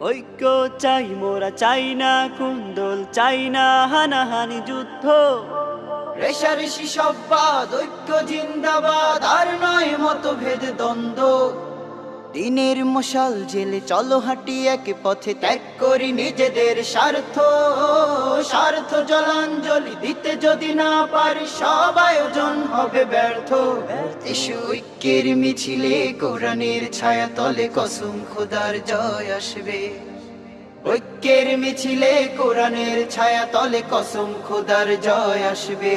ঐক্য চাই, মোরা চাই না কুন্দল, চাই না হানাহানি যুদ্ধ। রেশারেশি সব্বাদ ঐক্য জিন্দাবাদ, আর নয় মতভেদ দ্বন্দ্ব। দিনের মশাল জেলে চলো হাঁটি এক পথে ত্যাগ করি নিজেদের স্বার্থ। স্বার্থ জলাঞ্জলি দিতে যদি না পারি সব আয়োজন হবে ব্যর্থ। ঐক্যের মিছিলে কোরআনের ছায়া তলে কসম খোদার জয় আসবে। ঐক্যের মিছিলে কোরআনের ছায়া তলে কসম খোদার জয় আসবে।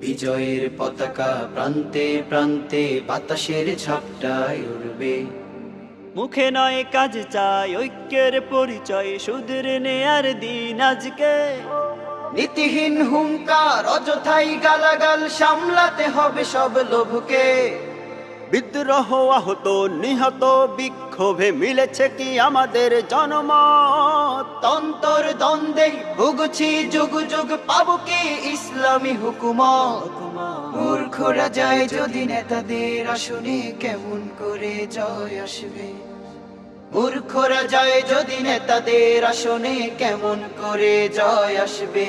বিজয়ের পতাকা প্রান্তে প্রান্তে বাতাসের ঝাপটায় উড়বে। মুখে নয় কাজ চাই, ঐক্যের পরিচয়, সুদের নেয়ার দিন আজকে। নীতিহীন হুঙ্কার অযথাই গালাগাল সামলাতে হবে সব লোভকে। বিদ্রোহ আহত, নিহত, বিক্ষোভে মিলেছে কি আমাদের জনমত? তন্তর দ্বন্দ্বে ভুগছি, যুগ যুগ পাবো কি ইসলামী হুকুমত? মূর্খরা যায় যদি নেতাদের আসনে কেমন করে জয় আসবে? মূর্খরা যায় যদি নেতাদের আসনে কেমন করে জয় আসবে?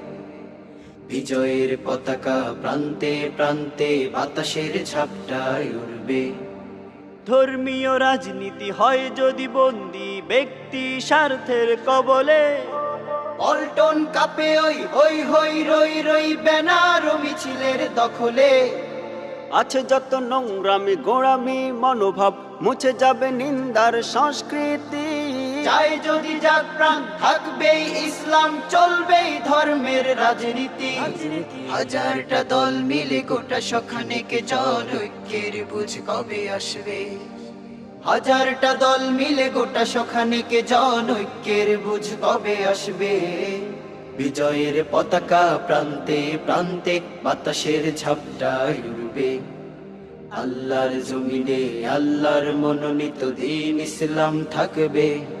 বিজয়ের পতাকা প্রান্তে প্রান্তে বাতাসের ঝাপটায় উড়বে। ধর্মীয় রাজনীতি হয় যদি বন্দি ব্যক্তি স্বার্থের কবলে। পল্টন কাপে ওই হই হই রই রই ব্যানার মিছিলের দখলে। আছে যত নোংরামি গোড়ামি মনোভাব, মুছে যাবে নিন্দার সংস্কৃতি। চাই যদি যাক প্রাণ, থাকবেই ইসলাম, চলবেই ধর্মের রাজনীতি। হাজারটা দল মিলে গোটা সখানেকে জন ঐক্যের বুঝ কবে আসবে? হাজারটা দল মিলে গোটা সখানেকে জন ঐক্যের বুঝ কবে আসবে? বিজয়ের পতাকা প্রান্তে প্রান্তে বাতাসের ঝাপটা উড়বে। আল্লাহর জমিনে, আল্লাহর মনোনীত দিন ইসলাম থাকবে।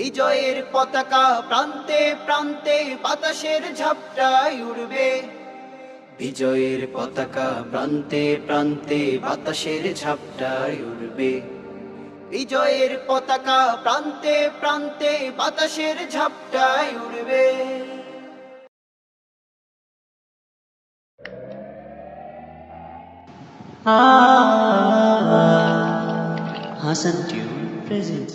বিজয়ের পতাকা প্রান্তে প্রান্তে বাতাসের ঝাপটায় উড়বে বিজয়ের পতাকা প্রান্তে প্রান্তে বাতাসের ঝাপটায় উড়বে বিজয়ের পতাকা প্রান্তে প্রান্তে বাতাসের ঝাপটায় উড়বে হাসান টিউন প্রেজেন্টস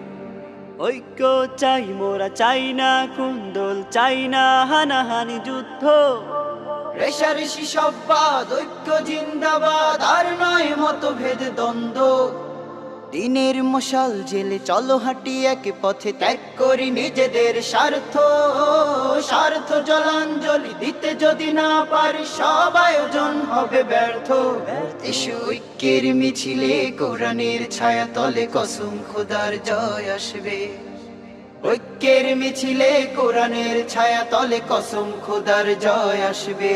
ঐক্য চাই, মোরা চাই না কুন্দল, চাই না হানাহানি যুদ্ধ। রেশারেশি সব্বাদ, ঐক্য জিন্দাবাদ, আর নয় মতভেদ দ্বন্দ্ব। দিনের মশাল জেলে চলো হাঁটি এক পথে ত্যাগ করি নিজেদের স্বার্থ। স্বার্থ জলাঞ্জলি দিতে যদি না পারি সব আয়োজন হবে ব্যর্থ। ঐক্যের মিছিলে কোরআনের ছায়া তলে কসম খোদার জয় আসবে। ঐক্যের মিছিলে কোরআনের ছায়া তলে কসম খোদার জয় আসবে।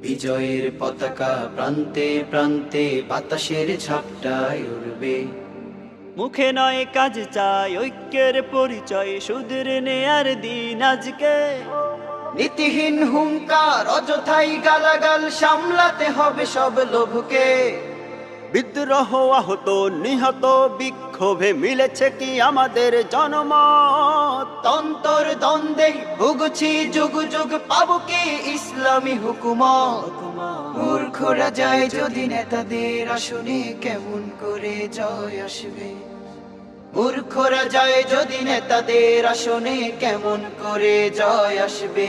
বিজয়ের পতাকা প্রান্তে প্রান্তে বাতাসের ঝাপটায় উড়বে। মুখে নয় কাজ চাই, ঐক্যের পরিচয়, সুদের নেয়ার দিন আজকে। নীতিহীন হুঙ্কার অযথাই গালাগাল সামলাতে হবে সব লোভকে। বিদ্রোহ আহত, নিহত, বিক্ষোভে মিলেছে কি আমাদের জনমত? তন্তর দ্বন্দ্বে ভুগছি, যুগ যুগ পাবো কি ইসলামী হুকুমত? মূর্খরা যায় যদি নেতাদের আসনে কেমন করে জয় আসবে? মূর্খরা যায় যদি নেতাদের আসনে কেমন করে জয় আসবে?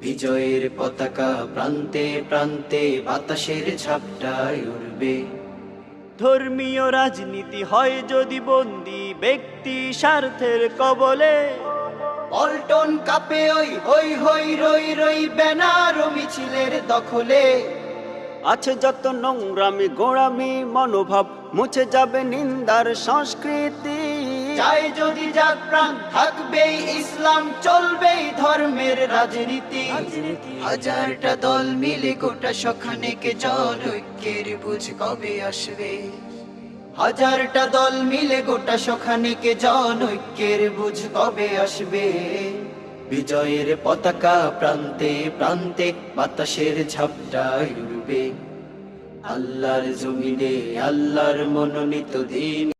বিজয়ের পতাকা প্রান্তে প্রান্তে বাতাসের ঝাপটায় উড়বে। ধর্মীয় রাজনীতি হয় যদি বন্দি ব্যক্তি স্বার্থের কবলে। পল্টন কাপে ওই হই হই রই রই ব্যানার মিছিলের দখলে। আছে যত নোংরামি গোড়ামি মনোভাব মুছে যাবে নিন্দার সংস্কৃতি। চাই যদি যাক প্রাণ থাকবেই ইসলাম চলবেই ধর্মের রাজনীতি। হাজারটা দল মিলে গোটা সখানেকে জল ঐক্যের বুঝ কবে আসবে? হাজারটা দল মিলে গোটা সখানেকে জন ঐক্যের বুঝ কবে আসবে? বিজয়ের পতাকা প্রান্তে প্রান্তে বাতাসের ঝাপটায় আল্লাহর জমিনে আল্লাহর মনোনীত দিন।